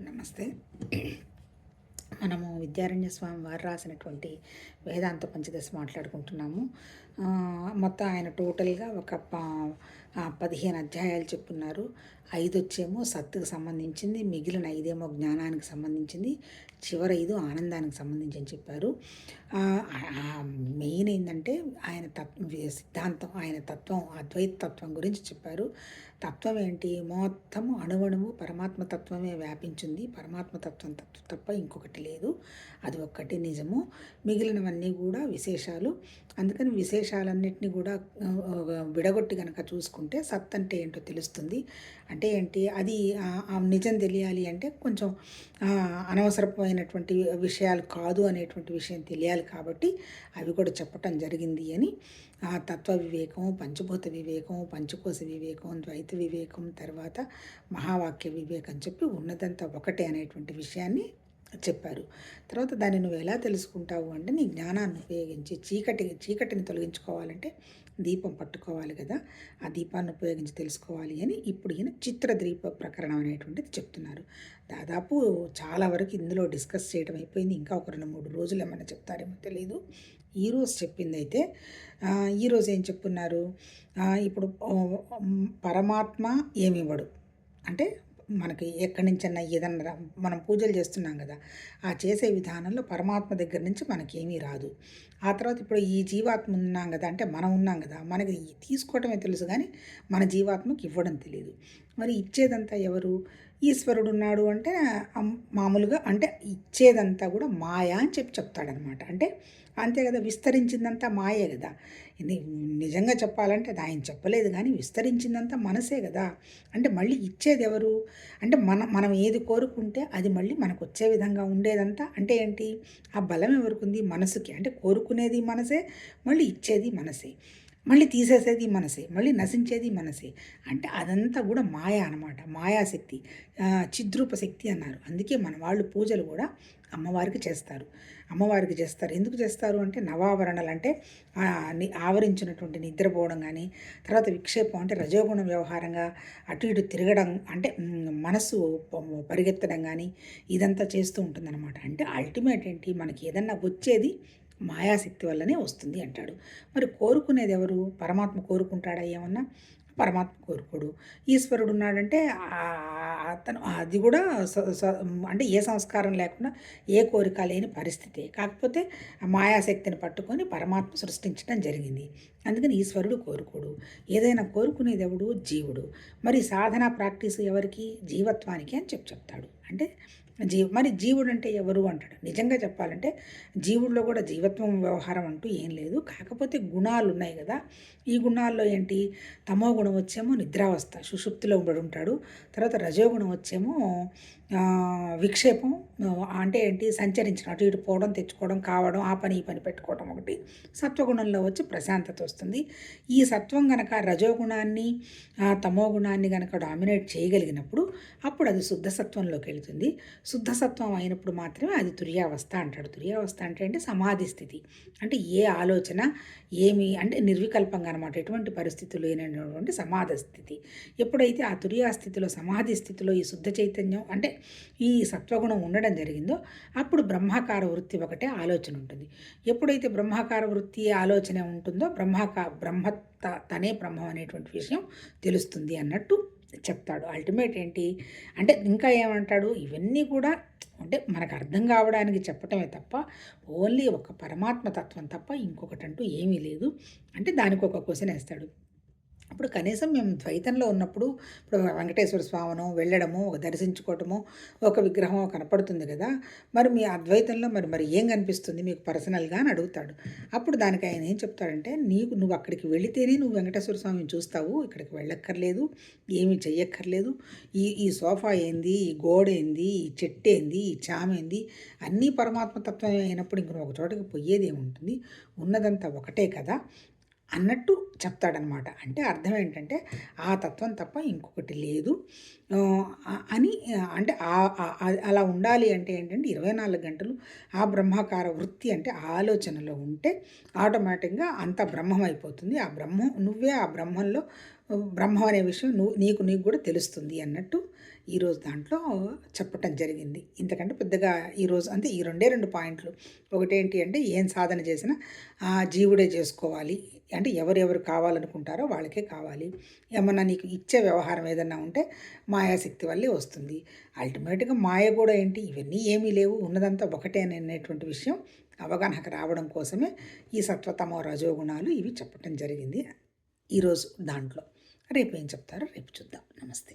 నమస్తే. మనము విద్యారణ్య స్వామి వారు రాసినటువంటి వేదాంత పంచదశ మాట్లాడుకుంటున్నాము. మొత్తం ఆయన టోటల్గా ఒక పదిహేను అధ్యాయాలు చెప్పున్నారు. ఐదు వచ్చేమో సత్తుకు సంబంధించింది మిగిలిన ఐదేమో జ్ఞానానికి సంబంధించింది చివరి ఐదు ఆనందానికి సంబంధించి అని చెప్పారు. మెయిన్ ఏంటంటే ఆయన తత్వ సిద్ధాంతం ఆయన తత్వం అద్వైత తత్వం గురించి చెప్పారు. తత్వం ఏంటి మొత్తము అణువణువు పరమాత్మ తత్వమే వ్యాపించింది. పరమాత్మ తత్వం తత్వ తప్ప ఇంకొకటి లేదు. అది ఒక్కటి నిజము. మిగిలినవన్నీ కూడా విశేషాలు. అందుకని విశేషాలన్నింటినీ కూడా విడగొట్టి కనుక చూసుకుంటే సత్ అంటే ఏంటో తెలుస్తుంది. అంటే ఏంటి? అది నిజం తెలియాలి అంటే కొంచెం అనవసరమైనటువంటి విషయాలు కాదు అనేటువంటి విషయం తెలియాలి కాబట్టి అవి కూడా చెప్పటం జరిగింది అని. ఆ తత్వ వివేకం పంచభూత వివేకం పంచకోశ వివేకం ద్వైత వివేకం తర్వాత మహావాక్య వివేకం చెప్పి ఉన్నదంతా ఒకటే అనేటువంటి విషయాన్ని చెప్పారు. తర్వాత దాన్ని నువ్వు ఎలా తెలుసుకుంటావు అంటే నీ జ్ఞానాన్ని ఉపయోగించి చీకటి చీకటిని తొలగించుకోవాలంటే దీపం పట్టుకోవాలి కదా ఆ దీపాన్ని ఉపయోగించి తెలుసుకోవాలి అని ఇప్పుడు ఈయన చిత్రద్వీప ప్రకరణం అనేటువంటిది చెప్తున్నారు. దాదాపు చాలా వరకు ఇందులో డిస్కస్ చేయడం అయిపోయింది. ఇంకా ఒక రెండు మూడు రోజులు ఏమైనా చెప్తారేమో తెలియదు ఈరోజు చెప్పింది అయితే ఈరోజు ఏం చెప్పున్నారు? ఇప్పుడు పరమాత్మ ఏమివ్వడు అంటే మనకి ఎక్కడి నుంచన్నా ఏదన్నా మనం పూజలు చేస్తున్నాం కదా ఆ చేసే విధానంలో పరమాత్మ దగ్గర నుంచి మనకేమీ రాదు. ఆ తర్వాత ఇప్పుడు ఈ జీవాత్మ ఉన్నాం కదా అంటే మనం ఉన్నాం కదా మనకి తీసుకోవటమే తెలుసు కానీ మన జీవాత్మకి ఇవ్వడం తెలియదు మరి ఇచ్చేదంతా ఎవరు? ఈశ్వరుడు ఉన్నాడు అంటే మామూలుగా అంటే ఇచ్చేదంతా కూడా మాయా అని చెప్పి చెప్తాడనమాట. అంటే అంతే కదా విస్తరించిందంతా మాయే కదా. ఇది నిజంగా చెప్పాలంటే అది ఆయన చెప్పలేదు కానీ విస్తరించిందంతా మనసే కదా. అంటే మళ్ళీ ఇచ్చేది ఎవరు? అంటే మన మనం ఏది కోరుకుంటే అది మళ్ళీ మనకు వచ్చే విధంగా ఉండేదంతా అంటే ఏంటి? ఆ బలం ఎవరికి ఉంది? మనసుకి. అంటే కోరుకునేది మనసే మళ్ళీ ఇచ్చేది మనసే. మళ్ళీ తీసేసేది మనసే మళ్ళీ నశించేది మనసే. అంటే అదంతా కూడా మాయ అనమాట మాయాశక్తి. చిద్రూప శక్తి అన్నారు. అందుకే మన వాళ్ళు పూజలు కూడా అమ్మవారికి చేస్తారు. అమ్మవారికి చేస్తారు. ఎందుకు చేస్తారు అంటే నవావరణలు అంటే ఆవరించినటువంటి నిద్రపోవడం కానీ తర్వాత విక్షేపం అంటే రజోగుణ వ్యవహారంగా అటు ఇటు తిరగడం అంటే మనసు పరిగెత్తడం కానీ ఇదంతా చేస్తూ ఉంటుందన్నమాట. అంటే అల్టిమేట్ ఏంటి? మనకి ఏదన్నా వచ్చేది మాయాశక్తి వల్లనే వస్తుంది అంటాడు. మరి కోరుకునేది ఎవరు పరమాత్మ కోరుకుంటాడా ఏమన్నా? పరమాత్మ కోరుకోడు. ఈశ్వరుడు ఉన్నాడంటే అతను అది కూడా స- స- అంటే ఏ సంస్కారం లేకుండా ఏ కోరిక లేని పరిస్థితి. కాకపోతే మాయాశక్తిని పట్టుకొని పరమాత్మ సృష్టించడం జరిగింది. అందుకని ఈశ్వరుడు కోరుకోడు. ఏదైనా కోరుకునేది ఎవడు జీవుడు. మరి సాధన ప్రాక్టీస్ ఎవరికి? జీవత్వానికి అని చెప్పి చెప్తాడు. అంటే జీవ మరి జీవుడు అంటే ఎవరు అంటాడు? నిజంగా చెప్పాలంటే జీవుల్లో కూడా జీవత్వం వ్యవహారం అంటూ ఏం లేదు. కాకపోతే గుణాలు ఉన్నాయి కదా. ఈ గుణాల్లో ఏంటి? తమో గుణం వచ్చేమో నిద్రావస్థ సుషుప్తిలో ఉండి ఉంటాడు. తర్వాత రజోగుణం వచ్చేమో విక్షేపం అంటే ఏంటి? సంచరించడం అటు ఇటు పోవడం తెచ్చుకోవడం కావడం ఆ పని ఈ పని పెట్టుకోవడం ఒకటి. సత్వగుణంలో వచ్చి ప్రశాంతత వస్తుంది. ఈ సత్వం గనక రజోగుణాన్ని ఆ, తమో గుణాన్ని గనక డామినేట్ చేయగలిగినప్పుడు అప్పుడు అది శుద్ధ సత్వంలోకి వెళుతుంది. శుద్ధసత్వం అయినప్పుడు మాత్రమే అది తుర్యావస్థ అంటాడు. తుర్యావస్థ అంటే అంటే సమాధి స్థితి. అంటే ఏ ఆలోచన ఏమి అంటే నిర్వికల్పంగా అనమాట ఎటువంటి పరిస్థితులు లేనటువంటి సమాధి స్థితి. ఎప్పుడైతే ఆ తుర్యా స్థితిలో సమాధి స్థితిలో ఈ శుద్ధ చైతన్యం అంటే ఈ సత్వగుణం ఉండడం జరిగిందో అప్పుడు బ్రహ్మాకార వృత్తి ఒకటే ఆలోచన ఉంటుంది. ఎప్పుడైతే బ్రహ్మాకార వృత్తి ఆలోచన ఉంటుందో బ్రహ్మాకా బ్రహ్మ త- తనే బ్రహ్మం అనేటువంటి విషయం తెలుస్తుంది అన్నట్టు చెప్తాడు. అల్టిమేట్ ఏంటి? అంటే ఇంకా ఏమంటాడు? ఇవన్నీ కూడా అంటే మనకు అర్థం కావడానికి చెప్పటమే తప్ప ఓన్లీ ఒక పరమాత్మ తత్వం తప్ప ఇంకొకటి అంటూ ఏమీ లేదు. అంటే దానికి ఒక క్వశ్చన్ వేస్తాడు. ఇప్పుడు కనీసం మేము ద్వైతంలో ఉన్నప్పుడు ఇప్పుడు వెంకటేశ్వర స్వామిను వెళ్ళడము ఒక దర్శించుకోవటము ఒక విగ్రహం కనపడుతుంది కదా మరి మీ అద్వైతంలో మరి మరి ఏం కనిపిస్తుంది మీకు పర్సనల్గా అని అడుగుతాడు. అప్పుడు దానికి ఆయన ఏం చెప్తాడంటే నీకు నువ్వు అక్కడికి వెళితేనే నువ్వు వెంకటేశ్వర స్వామిని చూస్తావు ఇక్కడికి వెళ్ళక్కర్లేదు ఏమీ చెయ్యక్కర్లేదు ఈ ఈ సోఫా ఏంది ఈ గోడ ఏంది ఈ చెట్టు ఏంది ఈ చామేంది అన్నీ పరమాత్మ అయినప్పుడు ఇంక నువ్వు ఒక చోటకి పోయేది ఏముంటుంది? ఉన్నదంతా ఒకటే కదా అన్నట్టు చెప్తాడనమాట. అంటే అర్థం ఏంటంటే ఆ తత్వం తప్ప ఇంకొకటి లేదు. అని అంటే అలా ఉండాలి అంటే ఏంటంటే ఇరవై నాలుగు గంటలు ఆ బ్రహ్మాకార వృత్తి అంటే ఆలోచనలో ఉంటే ఆటోమేటిక్గా అంత బ్రహ్మం అయిపోతుంది. ఆ బ్రహ్మం నువ్వే ఆ బ్రహ్మంలో బ్రహ్మం అనే విషయం నువ్వు నీకు నీకు కూడా తెలుస్తుంది అన్నట్టు ఈరోజు దాంట్లో చెప్పటం జరిగింది. ఇంతకంటే పెద్దగా ఈరోజు అంటే ఈ రెండే రెండు పాయింట్లు. ఒకటేంటి అంటే ఏం సాధన చేసినా ఆ జీవుడే చేసుకోవాలి. అంటే ఎవరెవరు కావాలనుకుంటారో వాళ్ళకే కావాలి. ఏమన్నా నీకు ఇచ్చే వ్యవహారం ఏదన్నా ఉంటే మాయాశక్తి వల్లే వస్తుంది. అల్టిమేట్గా మాయ కూడా ఏంటి? ఇవన్నీ ఏమీ లేవు. ఉన్నదంతా ఒకటే అనేటువంటి విషయం అవగాహనకు రావడం కోసమే ఈ సత్వతమో రజోగుణాలు ఇవి చెప్పటం జరిగింది ఈరోజు దాంట్లో. రేపు ఏం చెప్తారో రేపు చూద్దాం. నమస్తే.